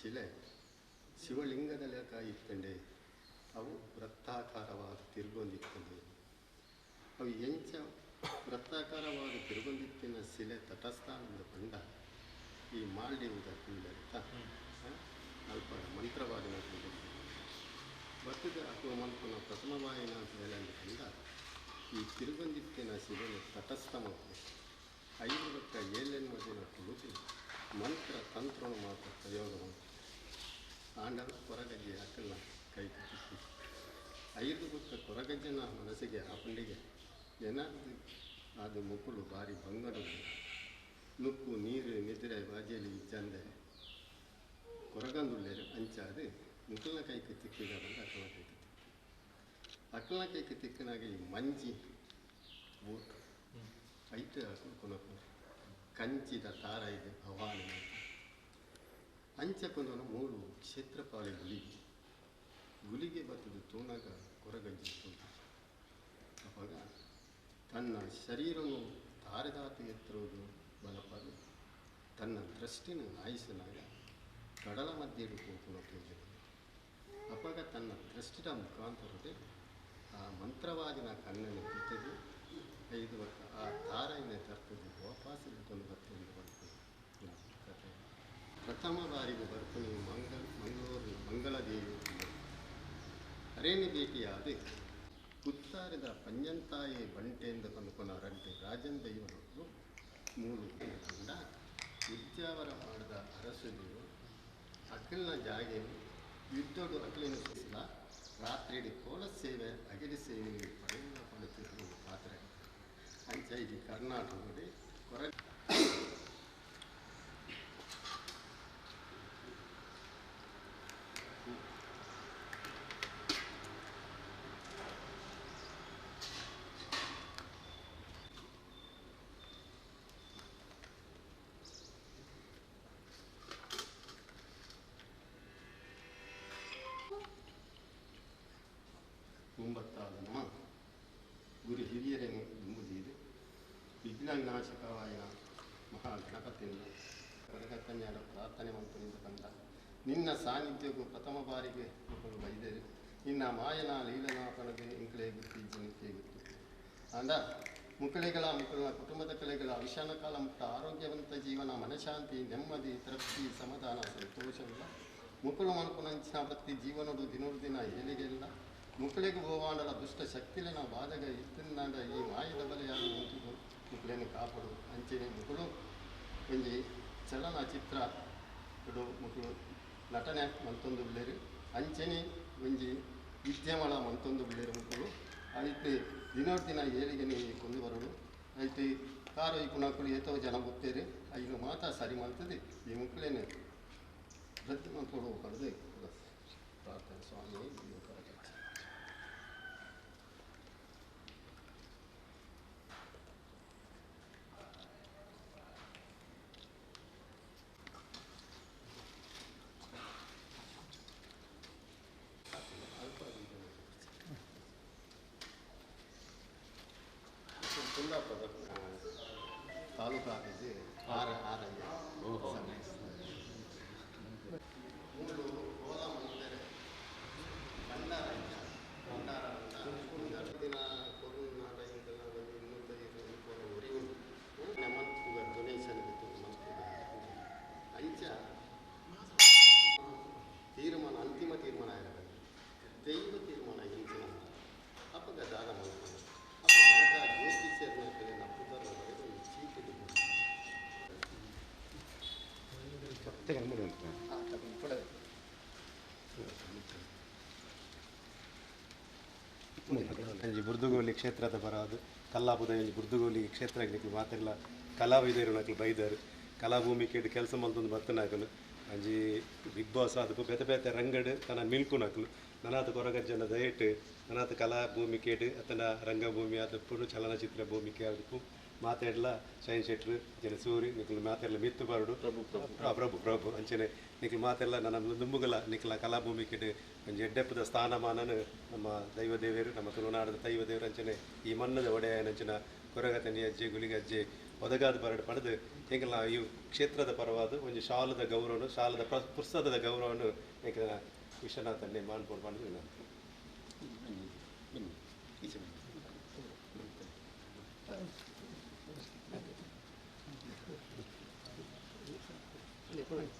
ಶಿಲೆ. ಶಿವಲಿಂಗದ ಲೆಕ್ಕ ಇತ್ತಂಡೆ ಅವು ವೃತ್ತಾಕಾರವಾಗಿ ತಿರುಗೊಂದಿತ್ತಂಡೆ ಅವು ಎಂಚ ವೃತ್ತಾಕಾರವಾಗಿ ತಿರುಗೊಂದಿತ್ತಿನ ಶಿಲೆ ತಟಸ್ಥಾನದ ಬಂಡ ಈ ಮಾಲ್ಡೀವ್ದ ಕುಂಡರಿತ ಅಲ್ಪ ಮಂತ್ರವಾದಿನ ಬರ್ತದೆ ಅಥವಾ ಮಂತ್ರನ ಪ್ರಥಮ ವಾಯಿನ ಅಂತ ಹೇಳಂದ ಈ ತಿರುಗೊಂದಿತ್ತಿನ ಶಿಲೆ ತಟಸ್ಥ ಮತ್ತು ಐದು ಏಳೆನ್ ಏಳೆನ್ನುವುದಿನ ಕುಳಿತು ಮಂತ್ರ ತಂತ್ರ ಮಾತ್ರ ಪ್ರಯೋಗ ಆಂಡಲ ಕೊರಗಜ್ಜೆ ಹಾಕಲ್ಲ. ಕೈ ಐದು ಪಕ್ಕ ಕೊರಗಜ್ಜನ ಮನಸ್ಸಿಗೆ ಪಂಡಿಗೆ ಏನಾದ್ರು ಅದು ಮುಕ್ಕಳು ಭಾರಿ ಬಂಗಡು. ನುಕ್ಕು ನೀರು ನಿದ್ರೆ ಬಾಜಿಯಲ್ಲಿ ಇಚ್ಚಂದೆ ಕೊರಗಂದುಳ್ಳೆ ಅಂಚಾದು ಮುಕ್ಕಲನ ಕೈಗೆ ತಿಕ್ಕಿದ ಬಂದ ಅಕ್ಕನ ಕೈಗೆ ಅಕ್ಕನ ಕೈಗೆ ತಿಕ್ಕಿನಾಗ ಈ ಮಂಜಿ ಬೋಟ್ ಐಟ್ ಕೊನಕು ಕಂಚಿದ ತಾರ ಇದೆ ಅಂಚಕೊಂದನು ಮೂರು ಕ್ಷೇತ್ರಪಾಳಿ ಗುಲಿಗೆ ಗುಲಿಗೆ ಬತ್ತದು ತೂನಾಗ ಕೊರಗಜ್ಜಿ ಅವಾಗ ತನ್ನ ಶರೀರವು ತಾರದಾತು ಎತ್ತಿರುವುದು ಬಲಪದು ತನ್ನ ದೃಷ್ಟಿನ ನಾಯಿಸಲಾಗ ಕಡಲ ಮಧ್ಯೆ ಹೋಗ್ಕೊಂಡು ಅಪಗ ತನ್ನ ದೃಷ್ಟಿಯ ಮುಖಾಂತರದೆ ಆ ಮಂತ್ರವಾದಿನ ಕಣ್ಣನ್ನು ಬಿಟ್ಟದು ಐದು ವರ್ಷ ಆ ತಾರೆಯನ್ನೇ ತರ್ತದೆ ವಾಪಸ್ ಬರ್ತದೆ ಬರ್ತದೆ ಕಥೆ. ಪ್ರಥಮ ಬಾರಿಗೆ ಬರ್ತೀನಿ ಮಂಗಳ ಮಂಗಳೂರಿನ ಮಂಗಳದೇವಿ ಅರೇಣಿ ಭೇಟಿಯಾದ ಕುತ್ತಾರದ ಪಂಜಂತಾಯಿ ಬಂಟೆಯಿಂದ ಕನುಕೊನರಂತೆ ರಾಜನ್ ದೈವನೊಬ್ಬರು ಮೂರು ಕಂಡ ವಿದ್ಯಾವರ ಮಾಡಿದ ಅರಸದೇವು ಅಖಿಲ್ನ ಜಾಗೆ ಯುದ್ಧಡು ಅಖಿಲಿನ ಸುಸಲ ರಾತ್ರಿ ಕೋಲ ಸೇವೆ ಅಗಿರಿ ಸೇವೆ ಪಡೆಯುವ ಪಡುತ್ತಿರುವ ಪಾತ್ರ ಅಂಚ ಕರ್ನಾಟಕದಲ್ಲಿ ಕೊರ ನಮ್ಮ ಗುರು ಹಿರಿಯರೇ ಎಂಬುದಿದೆ ಮಹಾ ಮಹಾಗಣಪತಿಯಿಂದ ಕರಗತನ್ಯಾರ ಪ್ರಾರ್ಥನೆ ಮಂತ್ರದಿಂದ ಬಂದ ನಿನ್ನ ಸಾನ್ನಿಧ್ಯಕ್ಕೂ ಪ್ರಥಮ ಬಾರಿಗೆ ಮಕ್ಕಳು ಬೈದರು ನಿನ್ನ ಮಾಯನ ಲೀಲನಾಪಣದೆ ಇಂಕಳೆ ಗುತ್ತಿ ಜನಕ್ಕೆ ಗೊತ್ತು ಅಂದ ಮುಕಳಿಗಳ ಮಕ್ಕಳ ಕುಟುಂಬದ ಕಲೆಗಳ ವಿಷಾನ ಕಾಲ ಮುಕ್ತ ಆರೋಗ್ಯವಂತ ಜೀವನ ಮನಶಾಂತಿ ನೆಮ್ಮದಿ ತೃಪ್ತಿ ಸಮಾಧಾನ ಸಂತೋಷವಿಲ್ಲ ಮುಕ್ಕಳು ಮನಪುನಂಚಿನ ವೃತ್ತಿ ಜೀವನದು ದಿನೋಡು ದಿನ ಏಳಿಗೆಲ್ಲ ಮುಕ್ಕಳಿಗೆ ಹೋವಾಂಡಲ ದುಷ್ಟ ಶಕ್ತಿಲಿನ ಬಾಧಗ ಇತ್ತಿಂದಾಂಡ ಈ ಮಾಯದ ಬಲೆಯಾಗಿ ನಿಂತಿದ್ದು. ಮುಕ್ಕಳನ್ನು ಕಾಪಾಡು, ಅಂಚೆನೆ ಮುಕುಳು ಒಂಜಿ ಚಲನಚಿತ್ರ ಇಡು ಮುಕ್ಕಳು ನಟನೆ ಮಂತೊಂದು ಬಿಳ್ಳೆರು. ಅಂಚೆನೆ ಒಂಜಿ ವಿದ್ಯಮಳ ಮಂತೊಂದು ಬಿಳ್ಳೆರು ಮುಕುಳು. ಐತೆ ದಿನೋಡ್ ದಿನ ಏಳಿಗೆ ನೀವು ಕೊಂದು ಬರಲು ಐತೆ ಕಾರು ಈ ಕುಣಕುಳು ಏತೋ ಜನ ಗೊತ್ತೇರಿ ಐದು ಮಾತ ಸರಿ ಮಾಡ್ತದೆ. ಈ ಮುಕ್ಕಳೇನೆ ಪ್ರತಿ ಮಕ್ಕಳು ಕರೆದು ಪ್ರಾರ್ಥನೆ ಸ್ವಾಮಿ ತಾಲೂಕು ಆಫೀಸಿ ಆರ ಆರಯ್ಯ ಮೂರು ಒಂಜಿ ಬುರ್ದುಗೋಲಿ ಕ್ಷೇತ್ರದ ಬರೋದು ಕಲ್ಲಾಪುದ ಒಂಜಿ ಬುರ್ದುಗೋಲಿ ಕ್ಷೇತ್ರ ಮಾತೆಲ್ಲ ಕಲಾವಿದರು ನಕಲು ಬೈದರು. ಕಲಾಭೂಮಿ ಕೇಡು ಕೆಲಸ ಮಲ್ತೊಂದು ಬತ್ತನಾಕಲು ಅಂಜಿ ಬಿಗ್ ಬಾಸ್ ಅದಕ್ಕೂ ಬೇತೆ ಬೇತೆ ರಂಗಡು ತನ್ನ ಮಿಲ್ಕು ನಕಲು ನನಾತ ಕೊರಗಜ್ಜನ ದಯಟ್ ನನಾತ ಕಲಾಭೂಮಿ ಕೇಡು ಅತನ ರಂಗಭೂಮಿ ಪುರು ಚಲನಚಿತ್ರ ಭೂಮಿಕೆ ಅದಕ್ಕೂ ಮಾತಾಡ್ಲ ಶೈನ್ ಶೆಟ್ರು ಜನ ಸೂರಿ ನಿಕ್ಲು ಮಾತೆಲ್ಲ ಮಿತ್ತು ಬರಡು. ಪ್ರಭು ಪ್ರಭು. ಪ್ರಭು ಅಂಚನೆ. ನಿಕ್ಲು ಮಾತೆಲ್ಲ ನನ್ನ ದುಂಬುಗಲ ನಿಕ್ಲ ಕಲಾಭೂಮಿ ಕಿಡ್. ಒಂಜಿ ಎಡ್ಡೆಪ್ಪದ ಸ್ಥಾನಮಾನನು ನಮ್ಮ ದೈವ ದೇವರು ನಮ್ಮ ತುಳುನಾಡದ ದೈವ ದೇವರು ಅಂಚನೆ. ಈ ಮಣ್ಣದ ಒಡೆಯ ನಂಚಿನ ಕೊರಗತನಿ ಅಜ್ಜೆ ಗುಳಿಗಜ್ಜೆ ಒದಗಾದ ಬರಡು ಪಡೆದು ಎಂಕಲ್ನ ಈ ಕ್ಷೇತ್ರದ ಪರವಾದ ಒಂದು ಶಾಲದ ಗೌರವನು ಶಾಲದ ಪ್ರ ಪುಸ್ತಕದ ಗೌರವನು ಎಂಕಲ ವಿಶ್ವನಾಥನ್ನೇ ಮಾಡ್ಕೊಂಡು ಮಾಡಿದ್ರು ನಾನು Please.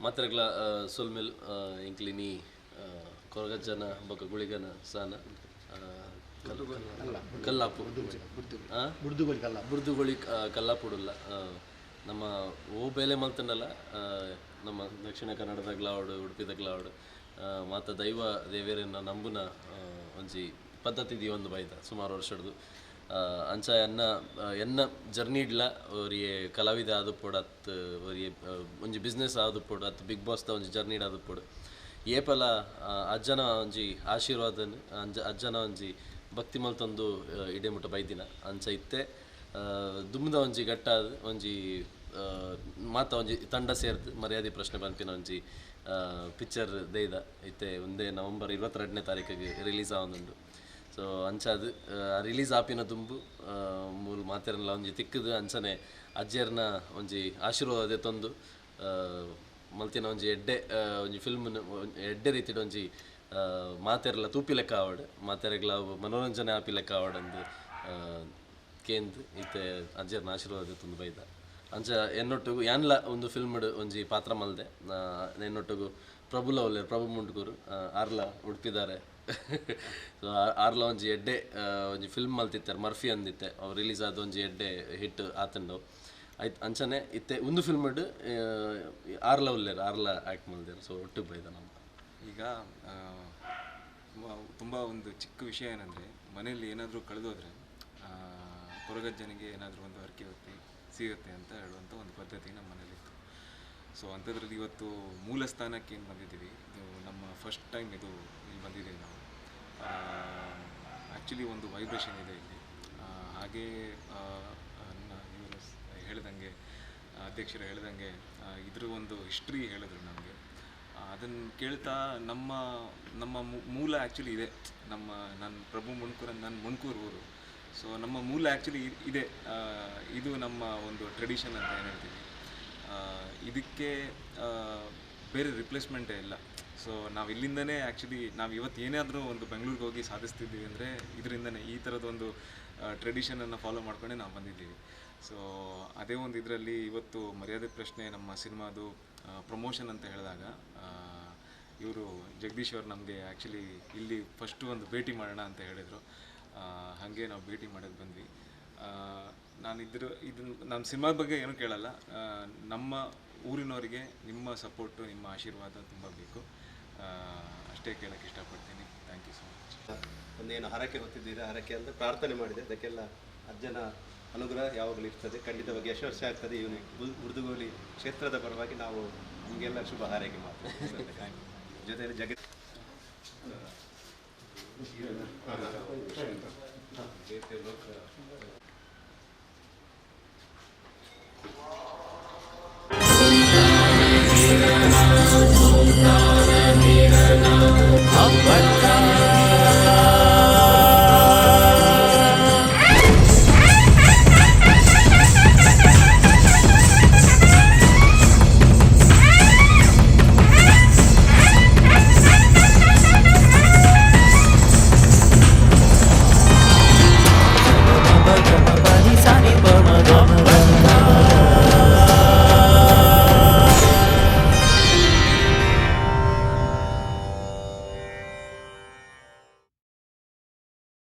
ಮಾತ್ರೆಗಳ ಸೊಲ್ಮೆಲ್ ಇಂಕ್ಲಿನಿ ಕೊರಗಜ್ಜನ ಬೊಕ ಗುಳಿಗನ ಸಾನ ಕಲ್ಲಾಪು. ಆ? ಬುರ್ದುಗೋಳಿ ಕಲ್ಲ ಆ, ನಮ್ಮ ಓ ಬೇಲೆ ಮಲ್ತನಲ್ಲ ನಮ್ಮ ದಕ್ಷಿಣ ಕನ್ನಡದ ಗ್ಲಾವಡ್ ಉಡುಪಿದ ಗ್ಲಾವಡ್ ಮಾತ ದೈವ ದೇವೇರನ್ನ ನಂಬುನ ಒಂಜಿ ಪದ್ಧತಿ ಒಂದು ಬೈದ ಸುಮಾರು ವರ್ಷಡ್ದು. ಅಂಚ ಎನ್ನ ಎನ್ನ ಜರ್ನಿಡ್ಲ ಒರಿಯೆ ಕಲಾವಿದ ಆದು ಪೋಡ್ ಅತ್, ಅವರಿಗೆ ಒಂಜಿ ಬಿಸ್ನೆಸ್ ಆದು ಪೋಡ್ ಅತ್ ಬಿಗ್ ಬಾಸ್ದ ಒಂಜಿ ಜರ್ನಿಡ್ ಆದು ಪೋಡ್. ಏಪಲ ಅಜ್ಜನ ಒಂಜಿ ಆಶೀರ್ವಾದನ್, ಅಂಜ, ಅಜ್ಜನ ಒಂಜಿ ಭಕ್ತಿ ಮಲ್ತೊಂದು ಇಡೆ ಮುಟ್ಟ ಬೈದಿನ. ಅಂಚ ಇತ್ತೆ ದುಮ್ದ ಒಂಜಿ ಗಟ್ಟಾದ ಒಂಜಿ ಮಾತ ಒಂಜಿ ತಂಡ ಸೇರ್ದು, ಮರ್ಯಾದೆ ಪ್ರಶ್ನೆ ಬಂತಿನ ಒಂಜಿ ಪಿಕ್ಚರ್ ದೇಯ್ದ ಇತ್ತೆ ಒಂದೇ ನವಂಬರ್ ಇಪ್ಪತ್ತೆರಡನೇ ತಾರೀಕಿಗೆ ರಿಲೀಸ್ ಆವೊಂದುಂಡು ಸೊ ಅಂಚಾದ್ ರಿಲೀಸ್ ಆಪಿನ ದುಂಬು ಮೂಲ ಮಾತೆರಲ್ಲ ಒಂಜಿ ತಿಕ್ಕದು ಅಂಚನೆ ಅಜ್ಜರ್ನ ಒಂಜಿ ಆಶೀರ್ವಾದ ತಂದು ಮಲ್ತಿನ ಒಂಜಿ ಎಡ್ಡೆ ಒಂಜಿ ಫಿಲ್ಮ್ ಎಡ್ಡೆ ರೀತಿಡ್ ಒಂಜಿ ಮಾತೆರ್ಲ ತೂಪಿ ಲೆಕ್ಕ ಆವಡ್ ಮಾತೆರೆಗ್ಲ ಮನೋರಂಜನೆ ಆಪಿ ಲೆಕ್ಕ ಆವಡ್ ಅಂದು ಆ, ಕೇಂದ್ ಇತ್ತೆ ಅಜ್ಜರ್ನ ಆಶೀರ್ವಾದ ತಂದು ಬೈದ. ಅಂಚ ಎನ್ನೊಟ್ಟಿಗೂ ಯಾನ್ಲ ಒಂದು ಫಿಲ್ಮ್ ಒಂಜಿ ಪಾತ್ರ ಮಲ್ದೆ ಎನ್ನೊಟ್ಟಿಗೂ ಪ್ರಭುಲ ಒಲ್ಲೆ ಪ್ರಭು ಮುಂಡ್ಕೂರು ಆರ್ಲಾ ಉಡುಪಿದ್ದಾರೆ ಸೊ ಆರ್ಲ ಒಂಜಿ ಎಡ್ಡೆ ಒಂಜಿ ಫಿಲ್ಮ್ ಮಲ್ತಿತ್ತಾರೆ, ಮರ್ಫಿ ಅಂದಿತ್ತೆ. ಅವ್ರು ರಿಲೀಸ್ ಆದ ಒಂಜಿ ಎಡ್ಡೆ ಹಿಟ್ ಆತಂಡು. ಆಯ್ತು, ಅಂಚನೆ ಇತ್ತೆ ಒಂದು ಫಿಲ್ಮ್ ಆರ್ಲ ಉಲ್ಲೇರು, ಆರ್ಲ ಆ್ಯಕ್ಟ್ ಮಲ್ದೇರು. ಸೊ ಒಟ್ಟು ಬೈದ ನಮ್ಮ ಈಗ ತುಂಬ ಒಂದು ಚಿಕ್ಕ ವಿಷಯ ಏನಂದರೆ, ಮನೆಯಲ್ಲಿ ಏನಾದರೂ ಕಳೆದೋದ್ರೆ ಹೊರಗಜ್ಜನಿಗೆ ಏನಾದರೂ ಒಂದು ಹರಕೆ ಹೊತ್ತಿ, ಸಿಗುತ್ತೆ ಅಂತ ಹೇಳುವಂಥ ಒಂದು ಪದ್ಧತಿ ನಮ್ಮ ಮನೇಲಿತ್ತು ಸೊ ಅಂಥದ್ರಲ್ಲಿ ಇವತ್ತು ಮೂಲ ಸ್ಥಾನಕ್ಕೆ ಏನು ಬಂದಿದ್ದೀವಿ? ಇದು ನಮ್ಮ ಫಸ್ಟ್ ಟೈಮ್ ಇದು ಇಲ್ಲಿ ಬಂದಿದ್ದೀವಿ ನಾವು. ಆ್ಯಕ್ಚುಲಿ ಒಂದು ವೈಬ್ರೇಷನ್ ಇದೆ ಇಲ್ಲಿ. ಹಾಗೇ ಇವರು ಹೇಳ್ದಂಗೆ ಅಧ್ಯಕ್ಷರು ಹೇಳ್ದಂಗೆ ಇದ್ರ ಒಂದು ಹಿಸ್ಟ್ರಿ ಹೇಳಿದ್ರು ನಮಗೆ. ಅದನ್ನು ಕೇಳ್ತಾ ನಮ್ಮ ನಮ್ಮ ಮೂಲ ಆ್ಯಕ್ಚುಲಿ ಇದೆ. ನಮ್ಮ ನನ್ನ ಪ್ರಭು ಮುಣ್ಕೂರ ನನ್ನ ಮುಣ್ಕೂರು ಊರು. ಸೊ ನಮ್ಮ ಮೂಲ ಆ್ಯಕ್ಚುಲಿ ಇದೆ. ಇದು ನಮ್ಮ ಒಂದು ಟ್ರೆಡಿಷನ್ ಅಂತ ಏನು ಹೇಳ್ತೀವಿ? ಇದಕ್ಕೆ ಬೇರೆ ರಿಪ್ಲೇಸ್ಮೆಂಟೇ ಇಲ್ಲ. ಸೊ ನಾವು ಇಲ್ಲಿಂದನೇ ಆ್ಯಕ್ಚುಲಿ ನಾವು ಇವತ್ತು ಏನಾದರೂ ಒಂದು ಬೆಂಗಳೂರಿಗೆ ಹೋಗಿ ಸಾಧಿಸ್ತಿದ್ದೀವಿ ಅಂದರೆ ಇದರಿಂದನೇ ಈ ಥರದೊಂದು ಟ್ರೆಡಿಷನನ್ನು ಫಾಲೋ ಮಾಡ್ಕೊಂಡು ನಾವು ಬಂದಿದ್ದೀವಿ. ಸೊ ಅದೇ ಒಂದು ಇದರಲ್ಲಿ ಇವತ್ತು ಮರ್ಯಾದೆ ಪ್ರಶ್ನೆ ನಮ್ಮ ಸಿನಿಮಾದು ಪ್ರಮೋಷನ್ ಅಂತ ಹೇಳಿದಾಗ ಇವರು ಜಗದೀಶ್ ಅವರು ನಮಗೆ ಆ್ಯಕ್ಚುಲಿ ಇಲ್ಲಿ ಫಸ್ಟು ಒಂದು ಭೇಟಿ ಮಾಡೋಣ ಅಂತ ಹೇಳಿದರು. ಹಾಗೆ ನಾವು ಭೇಟಿ ಮಾಡೋಕ್ಕೆ ಬಂದ್ವಿ. ನಾನು ಇದ್ರ ಇದನ್ನ ನಮ್ಮ ಸಿನಿಮಾ ಬಗ್ಗೆ ಏನೂ ಕೇಳಲ್ಲ. ನಮ್ಮ ಊರಿನವರಿಗೆ ನಿಮ್ಮ ಸಪೋರ್ಟು ನಿಮ್ಮ ಆಶೀರ್ವಾದ ತುಂಬ ಬೇಕು. ಅಷ್ಟೇ ಕೇಳೋಕ್ಕೆ ಇಷ್ಟಪಡ್ತೀನಿ. ಥ್ಯಾಂಕ್ ಯು ಸೊ ಮಚ್ ಒಂದೇನು ಹರಕೆ ಹೊತ್ತಿದ್ದೀರಾ? ಹರಕೆ ಅಂತ ಪ್ರಾರ್ಥನೆ ಮಾಡಿದೆ. ಅದಕ್ಕೆಲ್ಲ ಅಜ್ಜನ ಅನುಗ್ರಹ ಯಾವಾಗಲೂ ಇರ್ತದೆ. ಖಂಡಿತವಾಗಿ ಯಶಸ್ವಿ ಆಗ್ತದೆ ಇವನು ಉರ್ದುಗೋಲಿ ಕ್ಷೇತ್ರದ ಪರವಾಗಿ ನಾವು ನಿಮಗೆಲ್ಲ ಶುಭ ಹಾರೈಕೆ ಮಾಡ್ತೀವಿ. ಜೊತೆಯಲ್ಲಿ ಜಗತ್